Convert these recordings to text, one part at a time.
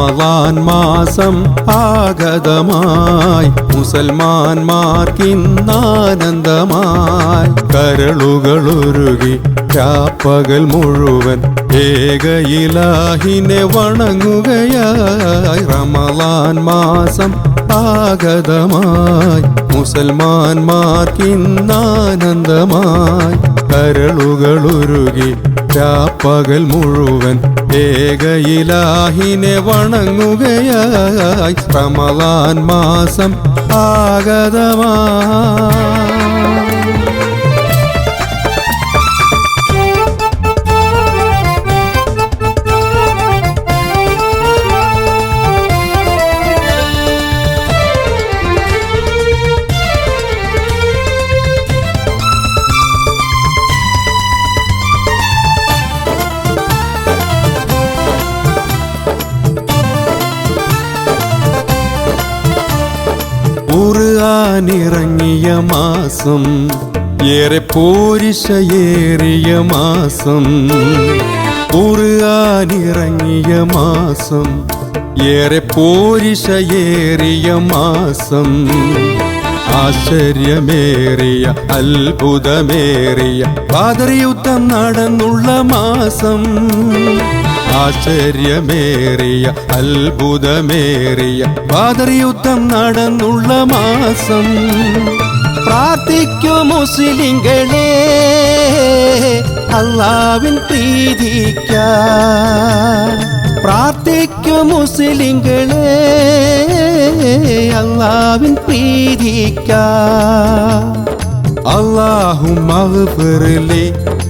റമദാൻ മാസം ആഗതമായി. മുസൽമാൻമാർക്കിന്നാനന്ദമായി കരളുകളുരുകി രാപ്പകൽ മുഴുവൻ ഏകയിലാഹിനെ വണങ്ങുകയായി. റമദാൻ മാസം ആഗതമായി. മുസൽമാൻമാർക്കിന്നാനന്ദമായി കരളുകളുരുകി രാപ്പകൽ മുഴുവൻ ഏകയിലാഹിനെ വണങ്ങുകയായി. റമദാൻ മാസം ആഗതമായി ഖുർആനിറങ്ങിയ മാസം ഏറെ പോരിശയേറിയ മാസം. ഖുർആനിറങ്ങിയ മാസം ഏറെ പോരിശയേറിയ മാസം. ആശ്ചര്യമേറിയ അത്ഭുതമേറിയ പാതരയുദ്ധം നടന്നുള്ള മാസം. ആശ്ചര്യമേറിയ അത്ഭുതമേറിയ പാതറിയുദ്ധം നടന്നുള്ള മാസം. പ്രാർത്ഥിക്കു മുസ്ലിങ്ങളെ അള്ളാവിൻ പ്രീതിക്ക പ്രാർത്ഥിക്കു മുസ്ലിങ്ങളെ അള്ളാവിൻ പ്രീതിക്ക അള്ളാഹു മഹ്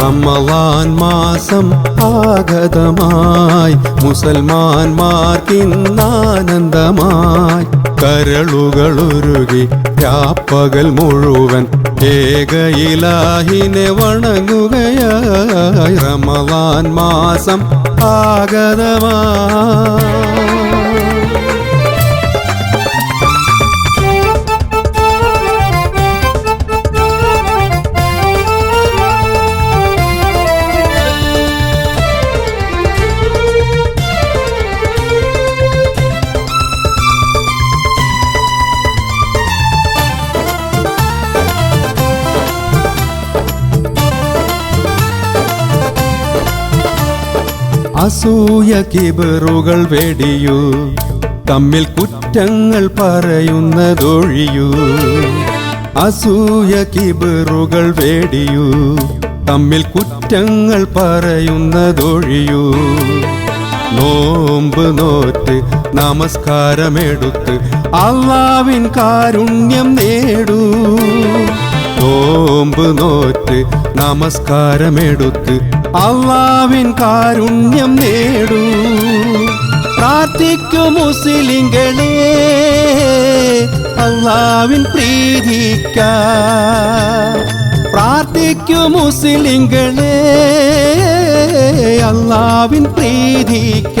റമളാൻ മാസം ആഗതമായി. മുസൽമാന്മാർക്കിന്നാനന്ദമായി കരളുകളുരുകി രാപ്പകൽ മുഴുവൻ ഏകയിലാഹിനെ വണങ്ങുകയായി. റമലാൻ മാസം ആഗതമായി അസൂയ കിബറുകൾ വെടിയൂ. തമ്മിൽ കുറ്റങ്ങൾ പറയുന്നതൊഴിയൂ. അസൂയ കിബറുകൾ വേടിയൂ. തമ്മിൽ കുറ്റങ്ങൾ പറയുന്നതൊഴിയൂ. നോമ്പ് നോറ്റ് നമസ്കാരമെടുത്ത് അള്ളാവിൻ കാരുണ്യം നേടൂ. നോമ്പ് നോറ്റ് നമസ്കാരമെടുത്ത് അള്ളാവിൻ കാരുണ്യം നേടൂ. പ്രാർത്ഥിക്കു മുസ്ലിങ്ങളെ അള്ളാവിൻ പ്രീതിക്ക. പ്രാർത്ഥിക്കു മുസ്ലിങ്ങളെ അള്ളാവിൻ പ്രീതിക്ക.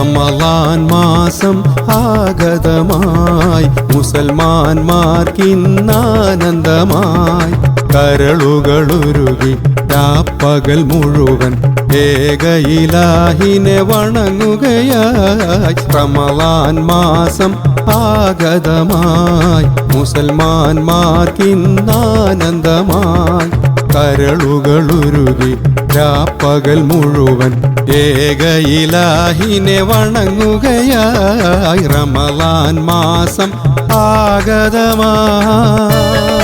റമലാൻ മാസം ആഗതമായി. മുസൽമാന്മാർക്കിന്നാനന്ദമായി കരളുകളുരുകി രാപ്പകൽ മുഴുവൻ ഏകയിലാഹിനെ വണങ്ങുകയായി. റമലാൻ മാസം ആഗതമായി. മുസൽമാന്മാർക്കിന്നാനന്ദമായി കരളുകളുരുകി രാപ്പകൽ മുഴുവൻ ഏകയിലാഹിനെ വണങ്ങുകയായി. റമലാൻ മാസം ആഗതമായി